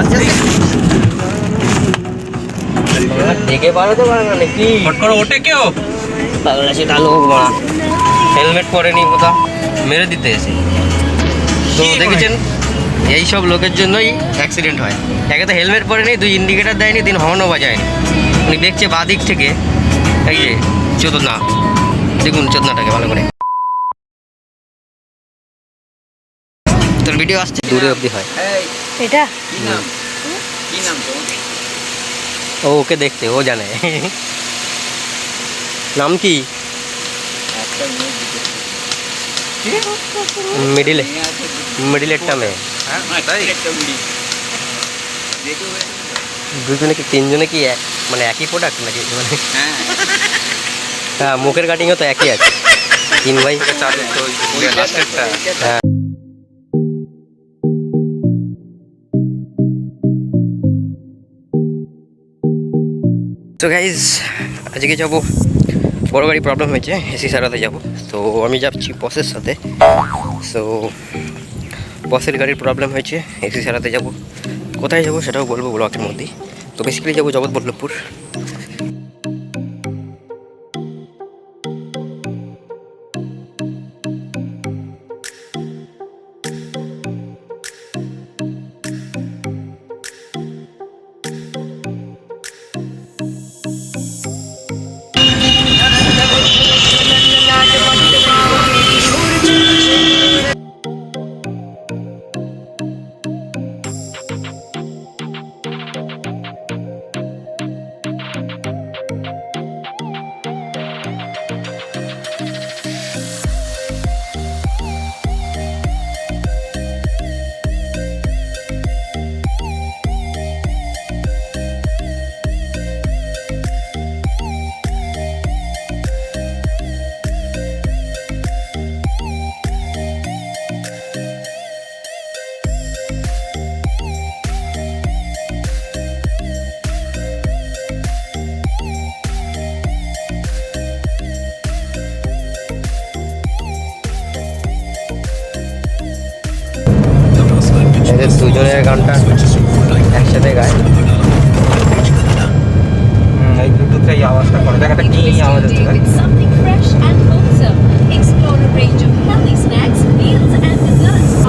আচ্ছা দেখে পারো তো না নাকি ফট করে ওঠে কেউ? পাগলা সেটা লোক মারা। হেলমেট পরেনি কোথা? মেরে দিতে এসে। তো দেখেছেন এই সব লোকের জন্যই অ্যাক্সিডেন্ট হয়। একে তো হেলমেট পরেনি দুই ইন্ডিকেটার দেয়নি দিন হর্নও বাজায়নি। উনি দেখছে বাঁ দিক থেকে এই যে চোদনা। দেখুন চোদনাটাকে ভালো করে। তোর ভিডিও আসছে। দূরে অবধি হয়। এটা? ওকে দেখতে ও জানে নাম কি একটা মেয়ে দিতে মিডিলে মেয়ে আছে মিডিলেরটা মেয়ে হ্যাঁ তাই একটা বুড়ি দেখো দুজনে কি তিনজনে কি এক মানে একই প্রোডাক্ট নাকি মানে হ্যাঁ হ্যাঁ মুখের কাটিংও তো একই আছে তিন ভাই চালের তো ওই লাস্টেরটা হ্যাঁ তো গাইজ আজকে যাব, বড় গাড়ি প্রবলেম হয়েছে এসি সারাতে যাব। তো আমি যাচ্ছি বসের সাথে। সো বসের গাড়ির প্রবলেম হয়েছে এসি সারাতে যাব। কোথায় যাব সেটাও বলব ব্লকের মধ্যেই। তো বেসিক্যালি যাব জগৎবল্লভপুর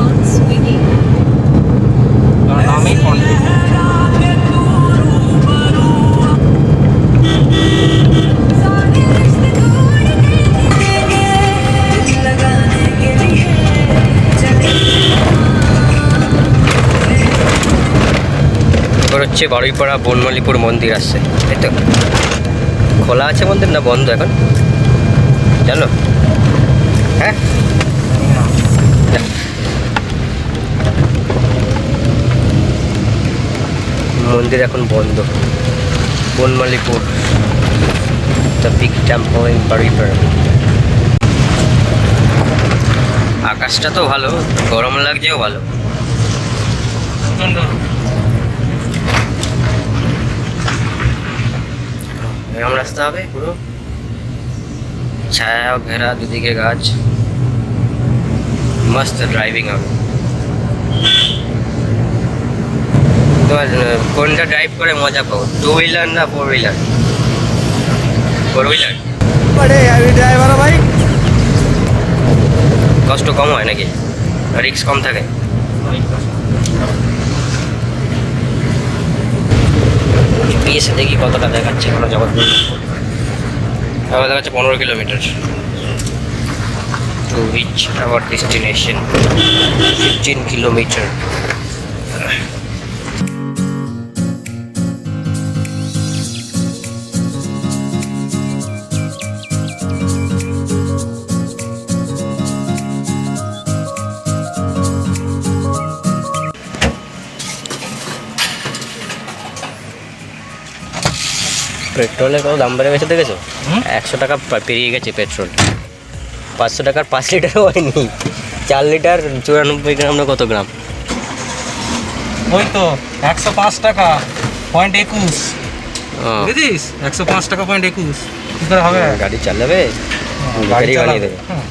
on Swiggy. ওর নামই ফোন এবার হচ্ছে বারুইপাড়া বনমালীপুর মন্দির আসছে। এই তো। খোলা আছে মন্দির না বন্ধ এখন? জানো? হ্যাঁ? মন্দির এখন বন্ধ। বনমালীপুর বিগ আকাশটা তো ভালো, গরম লাগছেও ভালো। এরকম রাস্তা হবে পুরো। ছায়া ঘেরা দুদিকে গাছ। মস্ত ড্রাইভিং হবে। তোমার কোনটা ড্রাইভ করে মজা পাও টু হুইলার না ফোর হুইলার ফোর হুইলার আরে আমি ড্রাইভার ভাই। কষ্ট কম হয় নাকি? রিক্স কম থাকে। জিপিএসে দেখি কতটা দেখাচ্ছে কোনো জগৎপুর আমার দেখাচ্ছে পনেরো kilometre. To reach our destination fifteen kilometre পেট্রোলের কত দাম বেড়ে গেছে দেখেছ? একশো টাকা পেরিয়ে গেছে পেট্রোল। পাঁচশো টাকার পাঁচ লিটারও হয়নি। চার লিটার চুরানব্বই গ্রাম না কত গ্রাম? ওই তো একশো পাঁচ টাকা পয়েন্ট একুশ। বুঝেছিস? একশো পাঁচ টাকা পয়েন্ট একুশ। কি করে হবে? গাড়ি চালাবে? গাড়ি গাড়ি বানিয়ে দেবে। হ্যাঁ,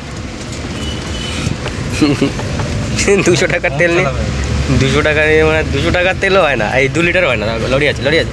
দুশো টাকার তেল নেই দুশো টাকা নিয়ে মানে দুশো টাকার তেলও হয় না। এই দু লিটার হয় না লরি আছে লরি আছে।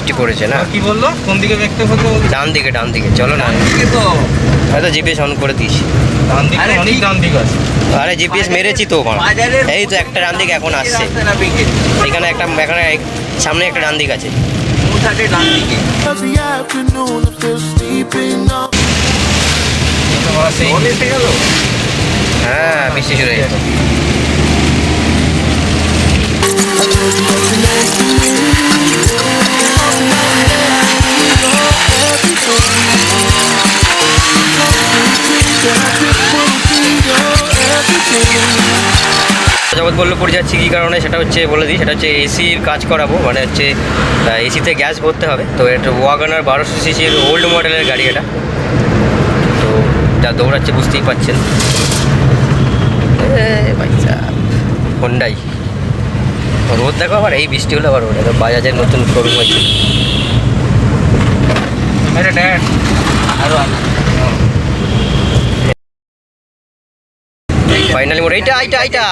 বৃষ্টি পড়েছে না? কি বলল? কোন দিকে দেখতে বলতে ডান দিকে ডান দিকে চলো না। তো। হয়তো জিপিএস অন করে দিস ডান দিকে অনেক ডান দিকে আছে। আরে জিপিএস মেরেছি তো ওখানে। এই তো একটা ডান দিকে এখন আসছে। এখানে একটা এখানে এক- সামনে একটা ডান দিক আছে হ্যাঁ বৃষ্টি শুরু হয়ে গেছে জগৎবল্লভপুর যাচ্ছি কী কারণে সেটা হচ্ছে বলে দিই, সেটা হচ্ছে এসির কাজ করাবো মানে হচ্ছে এসিতে গ্যাস ভরতে হবে। তো এটা ওয়াগানার বারোশো সিসির ওল্ড মডেলের গাড়ি এটা। তো যা দৌড়াচ্ছে বুঝতেই পারছেন হন্ডাই রোদ দেখো আবার, এই বৃষ্টি হলো আবার এটা বাজাজের নতুন শোরুম হয়েছে ড্যাড আরও ফাইনালি মোড় এইটা এইটা এইটা।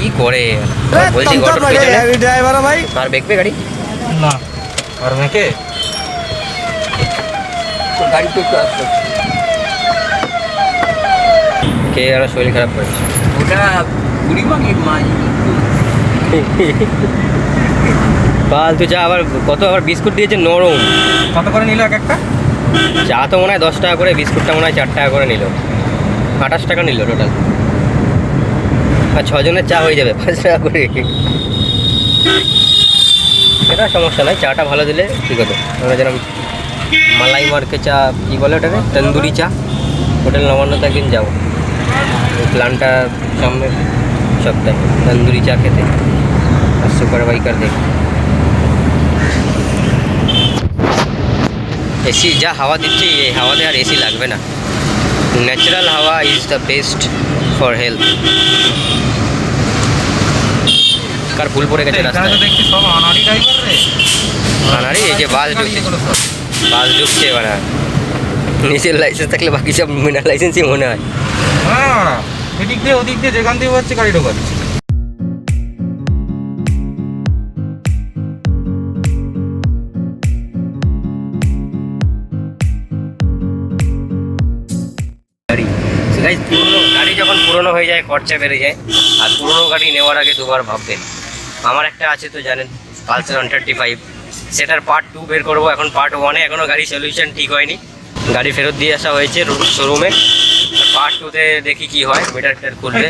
কি করে? বলছি অটোর পেছনে আর দেখবে গাড়ি? না। আর মেকে কে আর শরীর খারাপ করেছে? ফালতু চা আবার কত আবার বিস্কুট দিয়েছে নরম। কত করে নিল এক একটা? চা তো মনে হয় দশ টাকা করে, বিস্কুটটা মনে হয় চার টাকা করে নিল। আঠাশ টাকা নিল টোটাল আর ছজনের চা হয়ে যাবে, পাঁচ টাকা করে। এটা সমস্যা নয়, চাটা ভালো দিলে ঠিক হতো আমরা যেরকম মালাই মার্কে চা কী বলে ওটাকে? তন্দুরি চা। হোটেল নবান্নতে একদিন যাব। প্ল্যানটা সামনের সপ্তাহে, তন্দুরি চা খেতে। আর সুপার বাইকার দেখে এসি যা হাওয়া দিচ্ছে এই হাওয়াতে আর এসি লাগবে না। ন্যাচারাল হাওয়া is the best for health কার ফুল পড়ে গেছে রাস্তায়? ড্রাইভার এই যে বাস ঢুকছে। বাস ঢুকছে এবার নিজের লাইসেন্স থাকলে বাকি সব বিনা লাইসেন্সই মনে হয়। এদিক দিয়ে ওদিক দিয়ে যেখান দিয়ে হচ্ছে গাড়ি ঢোকাচ্ছে। পুরনো খরচা বেড়ে যায়। আর পুরনো গাড়ি নেওয়ার আগে দুবার ভাববেন। আমার একটা আছে তো জানেন পালসার ওয়ান থার্টি ফাইভ সেটার পার্ট টু বের করব। এখন পার্ট ওয়ানে এখনও গাড়ি সলিউশন ঠিক হয়নি। গাড়ি ফেরত দিয়ে আসা হয়েছে শোরুমে পার্ট টুতে দেখি কি হয় মিটার টিটার খুলবে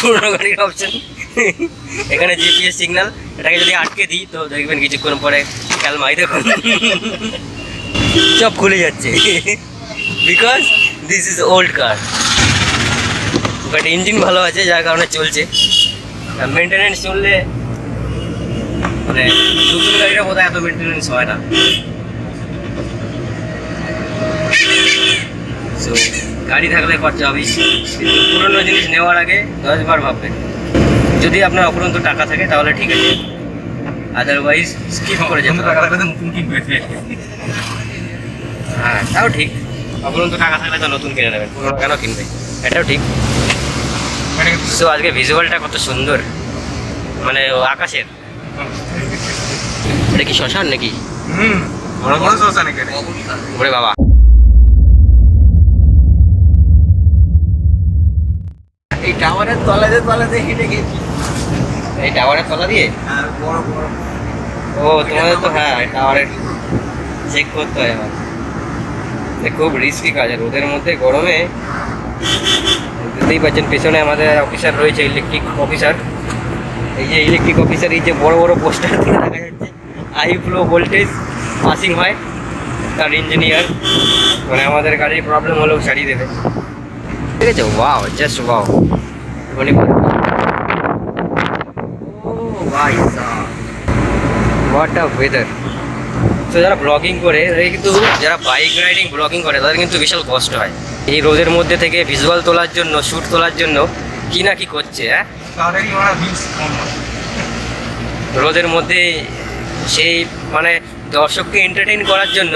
পুরোনো গাড়ির অপশন এখানে জিপিএস সিগন্যাল এটাকে যদি আটকে দিই তো দেখবেন কিছুক্ষণ পরে ক্যালমাই দেখুন। সব খুলে যাচ্ছে। Because this is old car but engine ভালো আছে যার কারণে চলছে। মেনটেনেন্স চললে মানে নতুন গাড়িটা বোধহয় এত মেনটেনেন্স হয় না। সো গাড়ি থাকলে খরচা হবেই। কিন্তু পুরনো জিনিস নেওয়ার আগে দশবার ভাববেন যদি আপনার অপরন্ত টাকা থাকে তাহলে ঠিক আছে। আদারওয়াইজ স্কিপ করে যেতে টাকা থাকলে নতুন কিনবে। হ্যাঁ তাও ঠিক। অপরন্ত টাকা থাকলে তো নতুন কিনে নেবেন পুরোনো কেন কিনবে? এটাও ঠিক। সো আজকে ভিজুয়ালটা কত সুন্দর। মানে আকাশের। এটা কি শ্মশান নাকি? হুম। বড় বড় শ্মশান ওরে বাবা। এই টাওয়ারের তলাতে তলাতে হেঁটে গেছি এই টাওয়ারের তলা দিয়ে? বড় বড়। ও তোমাদের তো হ্যাঁ টাওয়ারের চেক করতে হয় আমার খুব রিস্কি কাজ আর রোদের মধ্যে গরমে বুঝতেই পারছেন পেছনে আমাদের অফিসার রয়েছে ইলেকট্রিক অফিসার এই যে ইলেকট্রিক অফিসার এই যে বড় বড় পোস্টার দিয়ে দেখা যাচ্ছে। হাই ফ্লো ভোল্টেজ পাসিং হয়, তার ইঞ্জিনিয়ার মানে আমাদের গাড়ির প্রবলেম হলেও সারিয়ে দেবে। ঠিক আছে ওয়াও জাস্ট ওয়াও মানে ভাই হোয়াট আ ওয়েদার তো যারা ব্লগিং করে, তাদের কিন্তু, যারা বাইক রাইডিং ব্লগিং করে, তাদের কিন্তু বিশাল কষ্ট হয়। এই রোদের মধ্যে থেকে ভিজুয়াল তোলার জন্য শ্যুট তোলার জন্য কি না কি করছে হ্যাঁ। রোদের মধ্যে সেই মানে দর্শককে এন্টারটেইন করার জন্য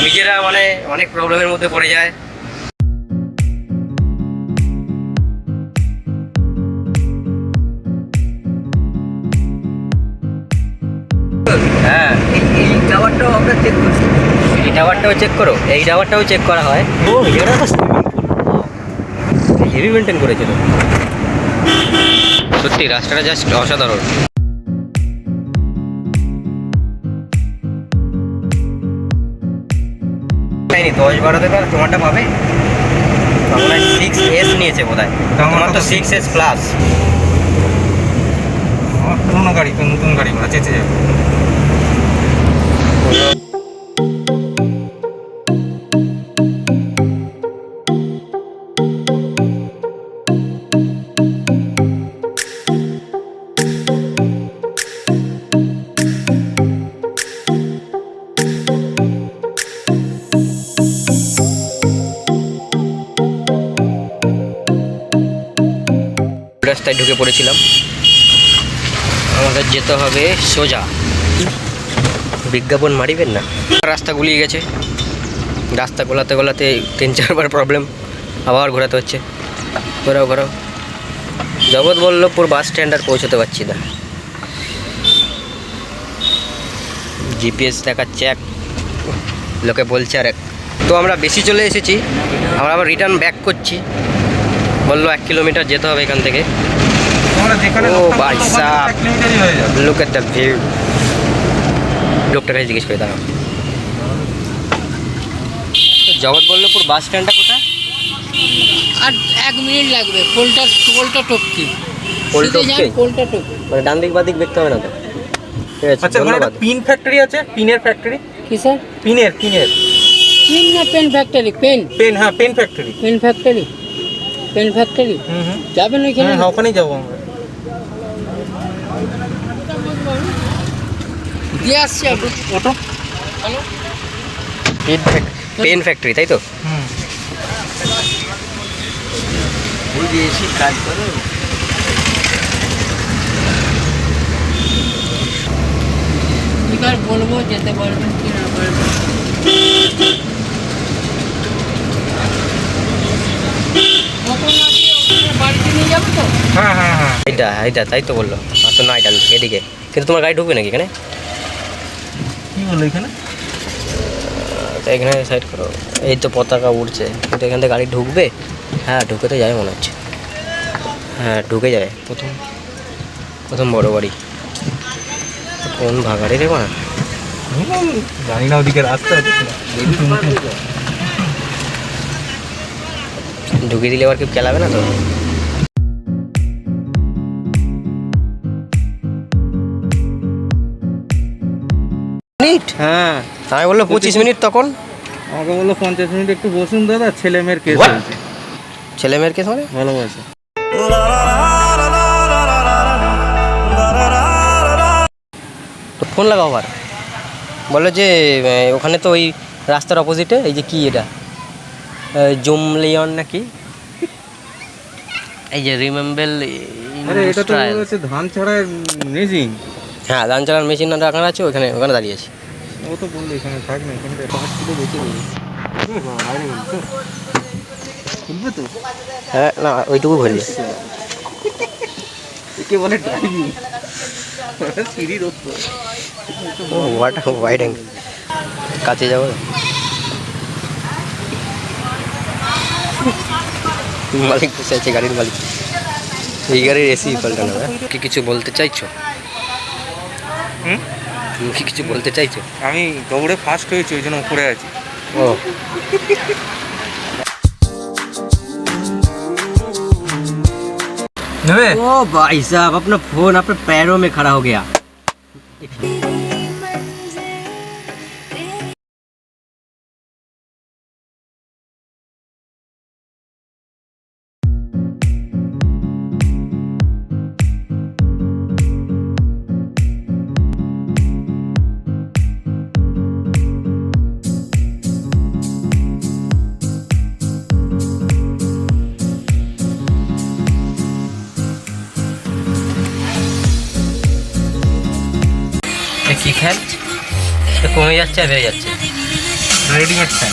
নিজেরা মানে অনেক প্রবলেমের মধ্যে পড়ে যায়। হ্যাঁ। এই এই টাওয়ারটাও আমরা চেক করছি। এই টাওয়ারটাও চেক করো। এই টাওয়ারটাও চেক করা হয়। হেভি মেনটেন করেছিল। সত্যি, রাস্তাটা জাস্ট অসাধারণ। দশ বারোতে তো তোমারটা পাবে? আমার সিক্স এস নিয়েছে বোধ হয় তোমার তো সিক্স এস প্লাস আমার পুরোনো গাড়ি নতুন গাড়ি ওরা চেঁচে যাবে। রাস্তায় ঢুকে পড়েছিলাম। আমাদের যেতে হবে সোজা। বিজ্ঞাপন মারিবেন না? রাস্তা গুলিয়ে গেছে। রাস্তা গোলাতে গোলাতে তিন চারবার প্রবলেম আবার ঘোরাতে হচ্ছে। ঘোরাও ঘোরাও। জগৎবল্লভপুর বাস স্ট্যান্ড আর পৌঁছতে পারছি না। জিপিএস দেখাচ্ছে এক, লোকে বলছে আর এক তো আমরা বেশি চলে এসেছি, আমরা আবার রিটার্ন ব্যাক করছি। বলল এক কিলোমিটার যেতে হবে এখান থেকে। ও ভাই হয়ে যাবে। লুক এট দ্য ভিউ লোকটার জিজ্ঞেস করে দাঁড়াও। জগৎবল্লভপুর বাস স্ট্যান্ডটা কোথায়? আর এক মিনিট লাগবে পোলটা পোলটা টপকি। পোলটা টপকি। মানে ডান দিক বাদিক দেখতে হবে না তো? ঠিক আছে আচ্ছা ওখানে একটা পিন ফ্যাক্টরি আছে? পিনের ফ্যাক্টরি কি স্যার পিনের পিনের পেন না পেন ফ্যাক্টরি পেন পেন হ্যাঁ pen factory pen factory pen factory hmm hmm. যাবেন ওইখানে? হ্যাঁ ওখানেই যাব আমরা। দিয়ে আসছি ওটো পেন ফ্যাক্টরি তাই তো? ওই যে এসি কাজ করে। এবার বলব যেতে পারবেন কি না পারবেন হ্যাঁ হ্যাঁ হ্যাঁ। এইটা এইটা তাই তো বলল। আর তো না এটা এদিকে। কিন্তু তোমার গাড়ি ঢুকবে নাকি এখানে? কি এখানে? এখানে সাইড করো। এই তো পতাকা উড়ছে। কিন্তু এখান থেকে গাড়ি ঢুকবে? হ্যাঁ ঢুকে তো যাবে মনে হচ্ছে। হ্যাঁ ঢুকে যাবে প্রথম প্রথম বড় বাড়ি। কোন ভাগাড়ি রে মা? জানি না ওদিকে রাস্তা ঢুকিয়ে দিলে আবার কেউ খেলাবে না তো? হ্যাঁ। আমি বলল পঁচিশ মিনিট তখন? আমাকে বলল পঞ্চাশ মিনিট একটু বসুন দাদা ছেলে মেয়ের কেস? ছেলে মেয়ের কেস মানে? ভালোবাসে। তো ফোন লাগাও আবার। বলল যে ওখানে তো ওই রাস্তার অপোজিটে এই যে কি এটা? জুমলিয়ন নাকি? এই যে রিমেম্বেল আরে এটা তো ধান ছাড়া মেশিন হ্যাঁ ধান চালার মেশিন রাখানো আছে ওখানে ওখানে দাঁড়িয়েছি ও তো বলল এখানে থাক না এখানে পাঁচ কিলো বেঁচে দেবে খুলবে তো? হ্যাঁ না ওইটুকু ভরবে একে বলে ড্রাইভিং সিঁড়ির ওপর ও হোয়াইট অ্যাঙ্গেল কাছে যাব? মালিক বসে আছে গাড়ির মালিক। এই গাড়ির এসি পাল্টানো হ্যাঁ? কি কিছু বলতে চাইছো? হুম? তুমি কি কিছু বলতে চাইছো আমি দৌড়ে ফার্স্ট হয়েছি ওই জন্য উপরে আছি ओ নেবে ओ भाई साहब अपना फोन अपने पैरों में खड़ा हो गया যাচ্ছে আর বেড়ে যাচ্ছে। রেডিমেড ফ্যান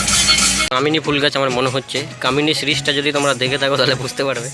কামিনী ফুল গাছ আমার মনে হচ্ছে। কামিনী সিরিজটা যদি তোমরা দেখে থাকো তাহলে বুঝতে পারবে।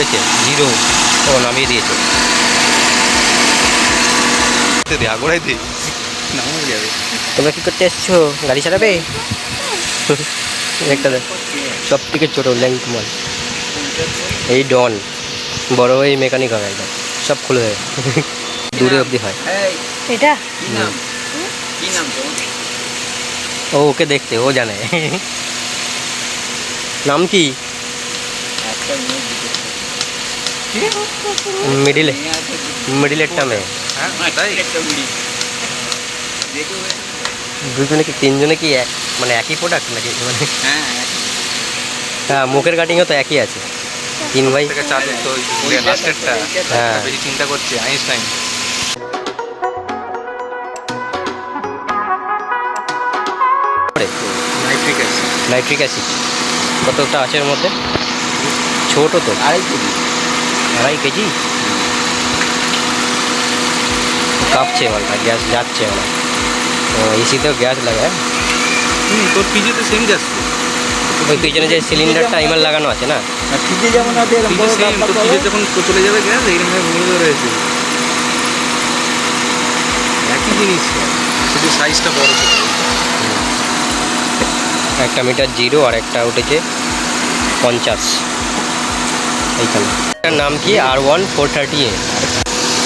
উঠেছে জিরো ও নামিয়ে দিয়েছে। তোমরা কি করতে এসছো? গাড়ি চালাবে? একটা সব থেকে ছোটো ল্যাংক মাল এই ডন বড় এই মেকানিক হবে একদম। সব খুলে হয় দূরে অবধি হয়। এটা? ও ওকে দেখতে ও জানে। নাম কি? মিডিলে মিডিলেরটা মেয়ে। হ্যাঁ দুজনে কি তিনজনে কি এক মানে একই প্রোডাক্ট নাকি? মানে হ্যাঁ হ্যাঁ মুখের কাটিংও তো একই আছে। তিন ভাই। হ্যাঁ। চিন্তা করছি Einstein nitric acid nitric acid কতটা আছে এর মধ্যে? ছোট তো। আড়াই কেজি। আড়াই কেজি? কাঁপছে মালটা গ্যাস যাচ্ছে আমার এসিতেও গ্যাস লাগায়। হুম তোর পিজিতে সেম গ্যাস। ওই পিছনে যে সিলিন্ডারটা টাইমার লাগানো আছে না? আর ফ্রিজে যেমন আছে পিজে যখন চলে যাবে গ্যাস এইরকম মনে রয়েছে। একই জিনিস। শুধু সাইজটা বড় একটা মিটার জিরো আর একটা উঠেছে পঞ্চাশ। এইখানে এটার নাম কি? R one four thirty A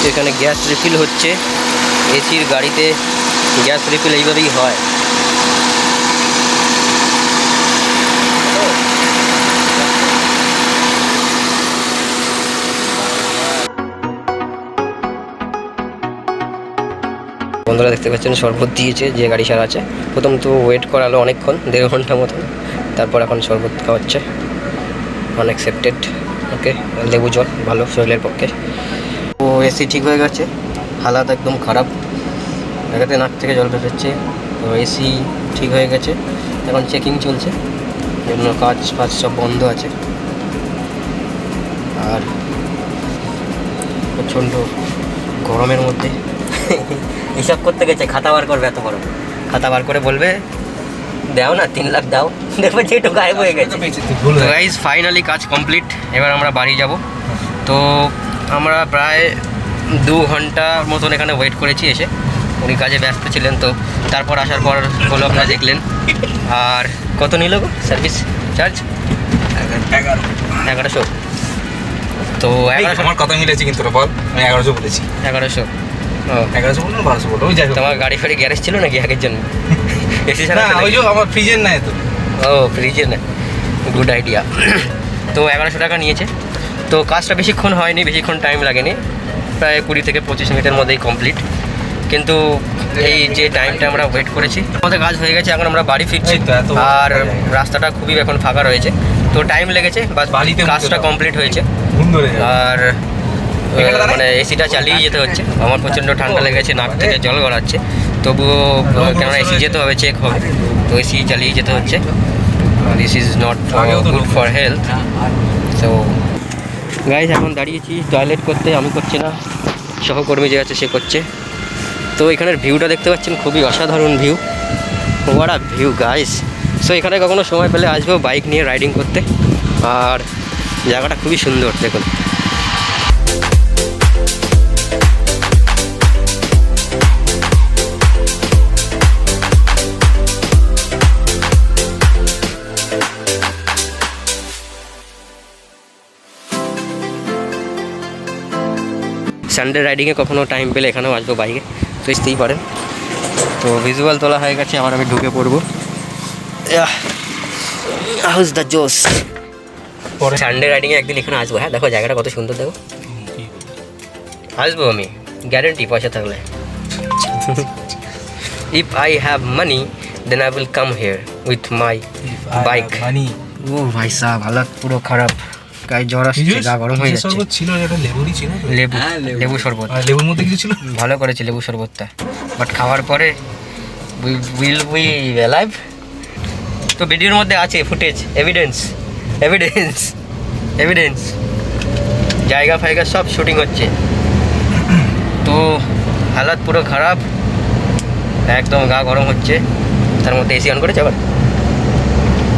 এখানে গ্যাস রিফিল হচ্ছে। এসির গাড়িতে গ্যাস রিফিল এইভাবেই হয়। বন্ধুরা দেখতে পাচ্ছেন, শরবত দিয়েছে, যে গাড়ি সারা আছে। প্রথম তো ওয়েট করালো অনেকক্ষণ, দেড় ঘণ্টা মতন। তারপর এখন শরবত খাওয়াচ্ছে। আনএক্সেপ্টেড ওকে লেবু জল, ভালো শরীরের পক্ষে। ও এসি ঠিক হয়ে গেছে, হালাত একদম খারাপ। এটাতে নাক থেকে জল বেরোচ্ছে, তো এসি ঠিক হয়ে গেছে। এখন চেকিং চলছে জন্য কাজ ফাজ সব বন্ধ আছে। আর প্রচণ্ড গরমের মধ্যে। হিসাব করতে গেছে, খাতা বার করবে এত গরম। খাতা বার করে বলবে দাও না তিন লাখ দাও। দেখবে যেটু গায়েব হয়ে গেছে। গাইজ ফাইনালি কাজ কমপ্লিট এবার আমরা বাড়ি যাব। তো আমরা প্রায় দু ঘণ্টা মতন এখানে ওয়েট করেছি এসে। উনি কাজে ব্যস্ত ছিলেন তো। তারপর আসার পর হলো আপনারা দেখলেন। আর কত নিল গো? সার্ভিস চার্জ এগারো। এগারোশো। তো এগারোশো। আমার কথা মিলেছে কিন্তু বল আমি এগারোশো বলেছি। এগারোশো। ও। এগারোশো বলল না বারোশো ওই তোমার গাড়ি ফাড়ি গ্যারেজ ছিল নাকি আগের জন্য? এসি ছাড়া ওই? যে আমার ফ্রিজের নাই তো। ও ফ্রিজে না গুড আইডিয়া তো এগারোশো টাকা নিয়েছে। তো কাজটা বেশিক্ষণ হয়নি বেশিক্ষণ টাইম লাগেনি। প্রায় কুড়ি থেকে পঁচিশ মিনিটের মধ্যেই কমপ্লিট কিন্তু এই যে টাইমটা আমরা ওয়েট করেছি আমাদের কাজ হয়ে গেছে এখন আমরা বাড়ি ফিরছি। তো আর রাস্তাটা খুবই এখন ফাঁকা রয়েছে। তো টাইম লেগেছে বাস উঠতে কাজটা কমপ্লিট হয়েছে। আর মানে এসিটা চালিয়ে যেতে হচ্ছে। আমার প্রচণ্ড ঠান্ডা লেগেছে নাক থেকে জল গড়াচ্ছে। তবুও কেননা এসি যেতে হবে চেক হবে। তো এসি চালিয়ে যেতে হচ্ছে। This is not good for health so guys এখন দাঁড়িয়েছি টয়লেট করতে আমি করছি না। সহকর্মী যে আছে সে করছে। তো এখানের ভিউটা দেখতে পাচ্ছেন খুবই অসাধারণ view a view guys so এখানে কখনো সময় পেলে আসব বাইক নিয়ে রাইডিং করতে। আর জায়গাটা খুবই সুন্দর দেখুন। সানডে রাইডিংয়ে কখনো টাইম পেলে এখানেও আসব বাইকে তো আসতেই পারেন। তো ভিজুয়াল তোলা হয়ে গেছে আবার আমি ঢুকে পড়ব। হাউস দ্য জোস পরে সানডে রাইডিংয়ে একদিন এখানে আসব। হ্যাঁ দেখো জায়গাটা কত সুন্দর দেখো। আসব আমি গ্যারেন্টি পয়সা থাকলে। If I have money then I will come here with my bike money ও ভাই সাহেব হালাত পুরো খারাপ। গায়ে জ্বর আসছে গা গরম হয়ে যাচ্ছে। শরবত ছিল এটা লেবুরই ছিল লেবু লেবু। শরবত। আর লেবুর মধ্যে কিছু ছিল? ভালো করেছে লেবু শরবতটা। বাট খাওয়ার পরে উইল উই অ্যালাইভ। তো ভিডিওর মধ্যে আছে ফুটেজ এভিডেন্স এভিডেন্স এভিডেন্স জায়গা ফায়গা সব শুটিং হচ্ছে। তো হালাত পুরো খারাপ। একদম গা গরম হচ্ছে। তার মধ্যে এসি অন করেছে আবার?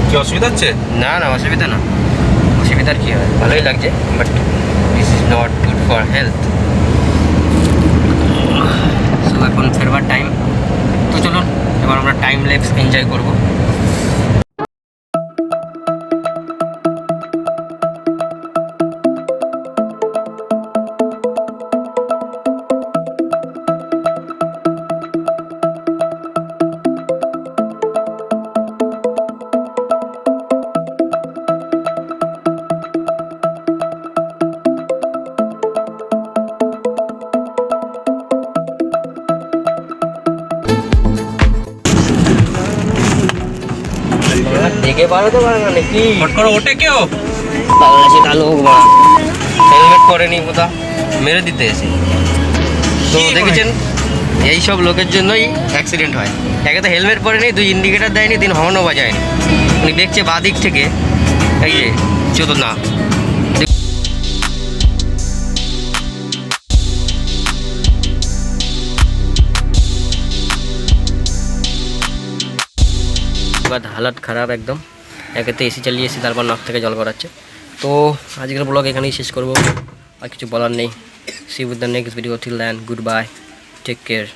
কি অসুবিধা হচ্ছে? না না অসুবিধা না। অসুবিধার কী হয়? ভালোই লাগছে but this is not good for health so এখন ফেরবার টাইম তো চলুন, এবার আমরা টাইম লেপস এনজয় করব। দেখে পারে না নাকি? ফট করে ওঠে কেউ? বাংলাদেশে কালো হোক বা হেলমেট পরেনি মেরে দিতে এসে। তো দেখেছেন এই সব লোকের জন্যই অ্যাক্সিডেন্ট হয়। একে তো হেলমেট পরেনি দুই ইন্ডিকেটার দেয়নি দিন হর্নও বাজায়নি। উনি দেখছে বাঁ দিক থেকে এই যে চোদ্দ না হালাত খারাপ একদম। একেতে এসি চালিয়ে এসি তারপর নাক থেকে জল করাচ্ছে তো আজকের ব্লগ এখানেই শেষ করব। আর কিছু বলার নেই। See with the next video till then goodbye take care